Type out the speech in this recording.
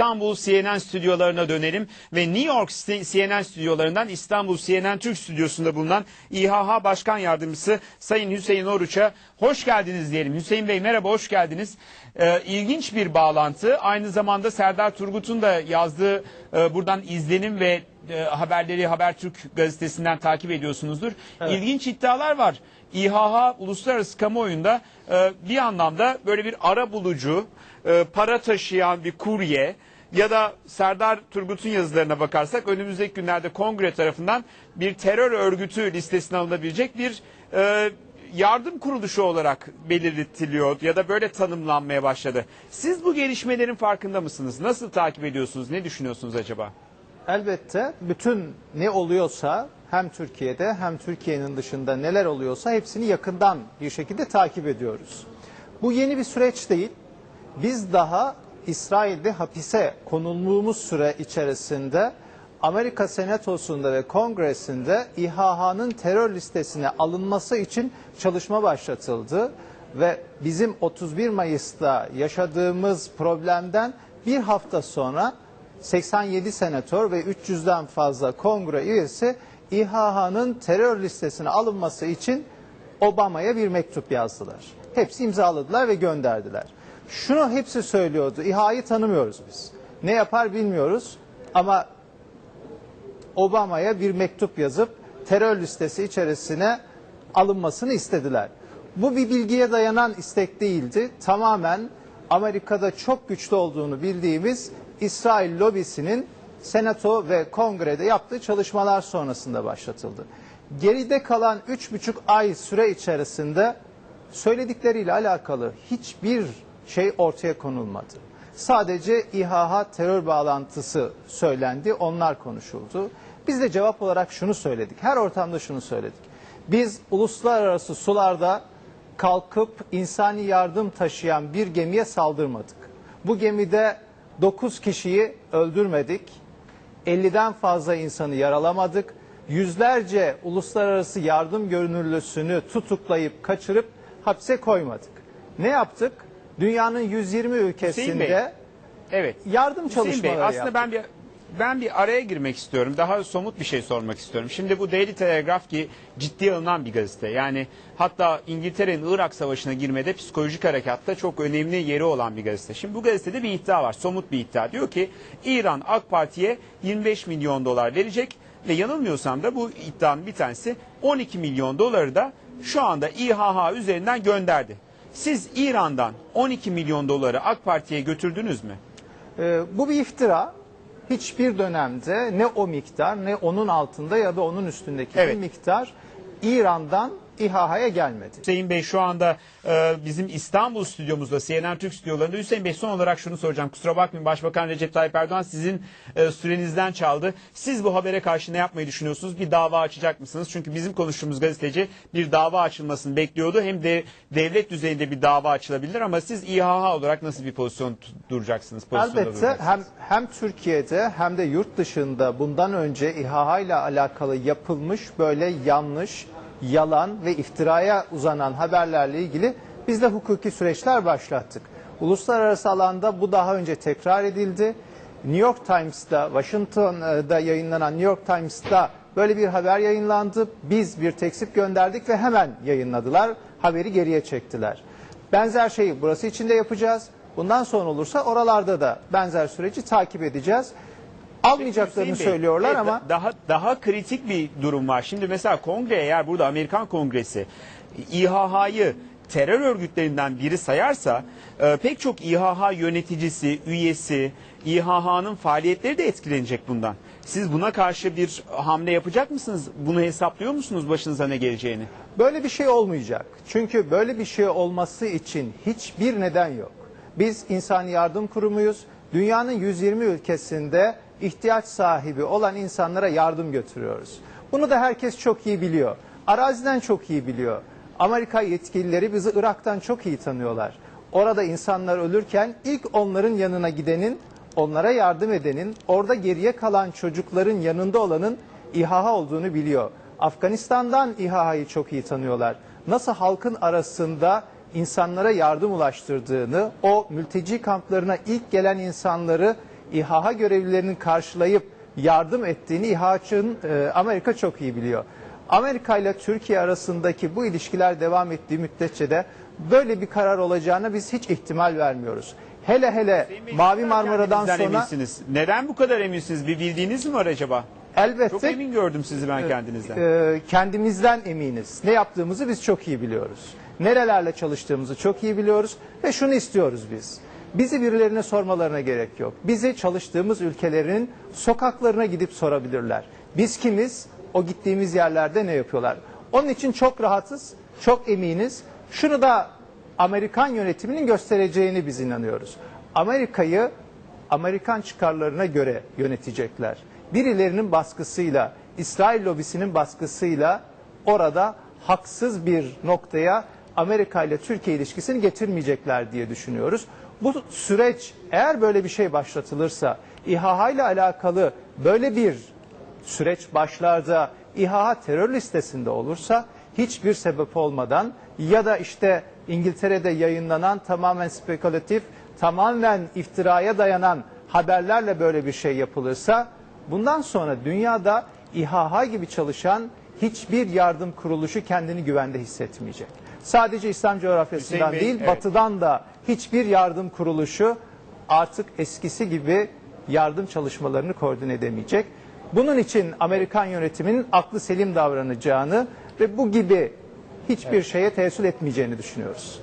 İstanbul CNN stüdyolarına dönelim ve New York CNN stüdyolarından İstanbul CNN Türk stüdyosunda bulunan İHH Başkan Yardımcısı Sayın Hüseyin Oruç'a hoş geldiniz diyelim. Hüseyin Bey merhaba hoş geldiniz. Ee, ilginç bir bağlantı. Aynı zamanda Serdar Turgut'un da yazdığı e, buradan izlenim ve e, haberleri Habertürk gazetesinden takip ediyorsunuzdur. İlginç iddialar var. İHH uluslararası kamuoyunda e, bir anlamda böyle bir ara bulucu, e, para taşıyan bir kurye ya da Serdar Turgut'un yazılarına bakarsak önümüzdeki günlerde kongre tarafından bir terör örgütü listesine alınabilecek bir e, yardım kuruluşu olarak belirtiliyor ya da böyle tanımlanmaya başladı. Siz bu gelişmelerin farkında mısınız? Nasıl takip ediyorsunuz? Ne düşünüyorsunuz acaba? Elbette bütün ne oluyorsa hem Türkiye'de hem Türkiye'nin dışında neler oluyorsa hepsini yakından bir şekilde takip ediyoruz. Bu yeni bir süreç değil. Biz daha İsrail'de hapise konulduğumuz süre içerisinde Amerika Senatosu'nda ve Kongresi'nde İHH'nın terör listesine alınması için çalışma başlatıldı ve bizim 31 Mayıs'ta yaşadığımız problemden bir hafta sonra 87 senatör ve 300'den fazla kongre üyesi İHH'nın terör listesine alınması için Obama'ya bir mektup yazdılar. Hepsi imzaladılar ve gönderdiler. Şunu hepsi söylüyordu. İHA'yı tanımıyoruz biz. Ne yapar bilmiyoruz ama Obama'ya bir mektup yazıp terör listesi içerisine alınmasını istediler. Bu bir bilgiye dayanan istek değildi. Tamamen Amerika'da çok güçlü olduğunu bildiğimiz İsrail lobisinin Senato ve Kongre'de yaptığı çalışmalar sonrasında başlatıldı. Geride kalan 3,5 ay süre içerisinde söyledikleriyle alakalı hiçbir şey ortaya konulmadı. Sadece İHH terör bağlantısı söylendi, onlar konuşuldu. Biz de cevap olarak şunu söyledik, her ortamda şunu söyledik. Biz uluslararası sularda kalkıp insani yardım taşıyan bir gemiye saldırmadık. Bu gemide 9 kişiyi öldürmedik, 50'den fazla insanı yaralamadık, yüzlerce uluslararası yardım gönüllüsünü tutuklayıp kaçırıp hapse koymadık. Ne yaptık? Dünyanın 120 Hüseyin Bey, ülkesinde Evet. yardım Hüseyin Bey, çalışmaları aslında yaptık. ben bir ben bir araya girmek istiyorum. Daha somut bir şey sormak istiyorum. Şimdi bu Daily Telegraph ki ciddiye alınan bir gazete. Yani hatta İngiltere'nin Irak Savaşı'na girmede psikolojik harekatta çok önemli yeri olan bir gazete. Şimdi bu gazetede bir iddia var. Somut bir iddia. Diyor ki İran AK Parti'ye 25 milyon dolar verecek ve yanılmıyorsam da bu iddianın bir tanesi 12 milyon doları da şu anda İHH üzerinden gönderdi. Siz İran'dan 12 milyon doları AK Parti'ye götürdünüz mü? Ee, bu bir iftira. Hiçbir dönemde ne o miktar ne onun altında ya da onun üstündeki Evet. bir miktar İran'dan İHH'ya gelmedi. Hüseyin Bey şu anda e, bizim İstanbul stüdyomuzda CNN Türk stüdyolarında. Hüseyin Bey son olarak şunu soracağım. Kusura bakmayın Başbakan Recep Tayyip Erdoğan sizin e, sürenizden çaldı. Siz bu habere karşı ne yapmayı düşünüyorsunuz? Bir dava açacak mısınız? Çünkü bizim konuştuğumuz gazeteci bir dava açılmasını bekliyordu. Hem de devlet düzeyinde bir dava açılabilir ama siz İHH olarak nasıl bir pozisyon duracaksınız? Pozisyonda Elbette duracaksınız? hem hem Türkiye'de hem de yurt dışında bundan önce İHH ile alakalı yapılmış böyle yanlış, yalan ve iftiraya uzanan haberlerle ilgili biz de hukuki süreçler başlattık. Uluslararası alanda bu daha önce tekrar edildi. New York Times'ta, Washington'da yayınlanan New York Times'ta böyle bir haber yayınlandı. Biz bir teksip gönderdik ve hemen yayınladılar. Haberi geriye çektiler. Benzer şeyi burası için de yapacağız. Bundan sonra olursa oralarda da benzer süreci takip edeceğiz. Almayacaklarını Hüseyin Bey, söylüyorlar evet, ama daha daha kritik bir durum var. Şimdi mesela kongre eğer burada Amerikan Kongresi İHH'yı terör örgütlerinden biri sayarsa e, pek çok İHH yöneticisi, üyesi, İHH'nın faaliyetleri de etkilenecek bundan. Siz buna karşı bir hamle yapacak mısınız? Bunu hesaplıyor musunuz başınıza ne geleceğini? böyle bir şey olmayacak. Çünkü böyle bir şey olması için hiçbir neden yok. Biz insani yardım kurumuyuz. Dünyanın 120 ülkesinde ihtiyaç sahibi olan insanlara yardım götürüyoruz. Bunu da herkes çok iyi biliyor. Araziden çok iyi biliyor. Amerika yetkilileri bizi Irak'tan çok iyi tanıyorlar. Orada insanlar ölürken ilk onların yanına gidenin, onlara yardım edenin, orada geriye kalan çocukların yanında olanın İHH olduğunu biliyor. Afganistan'dan İHH'yı çok iyi tanıyorlar. Nasıl halkın arasında insanlara yardım ulaştırdığını, o mülteci kamplarına ilk gelen insanları İHA görevlilerinin karşılayıp yardım ettiğini İHA'çın e, Amerika çok iyi biliyor. Amerika ile Türkiye arasındaki bu ilişkiler devam ettiği müddetçe de böyle bir karar olacağına biz hiç ihtimal vermiyoruz. Hele hele Sayın Bey, Mavi Marmara'dan sonra eminsiniz? Neden bu kadar eminsiniz? Bir bildiğiniz mi var acaba? elbette Çok emin gördüm sizi ben kendinizden. e, kendimizden eminiz. Ne yaptığımızı biz çok iyi biliyoruz. Nerelerle çalıştığımızı çok iyi biliyoruz ve şunu istiyoruz biz. Bizi birilerine sormalarına gerek yok. Bizi çalıştığımız ülkelerin sokaklarına gidip sorabilirler. Biz kimiz? O gittiğimiz yerlerde ne yapıyorlar? Onun için çok rahatız, çok eminiz. Şunu da Amerikan yönetiminin göstereceğini biz inanıyoruz. Amerika'yı Amerikan çıkarlarına göre yönetecekler. Birilerinin baskısıyla, İsrail lobisinin baskısıyla orada haksız bir noktaya Amerika ile Türkiye ilişkisini getirmeyecekler diye düşünüyoruz. Bu süreç eğer böyle bir şey başlatılırsa, İHA ile alakalı böyle bir süreç başlarda İHA terör listesinde olursa hiçbir sebep olmadan ya da işte İngiltere'de yayınlanan tamamen spekülatif, tamamen iftiraya dayanan haberlerle böyle bir şey yapılırsa bundan sonra dünyada İHA gibi çalışan hiçbir yardım kuruluşu kendini güvende hissetmeyecek. Sadece İslam coğrafyasından Hüseyin Bey, değil, evet. batıdan da hiçbir yardım kuruluşu artık eskisi gibi yardım çalışmalarını koordine edemeyecek. Bunun için Amerikan yönetiminin aklı selim davranacağını ve bu gibi hiçbir şeye teessül etmeyeceğini düşünüyoruz.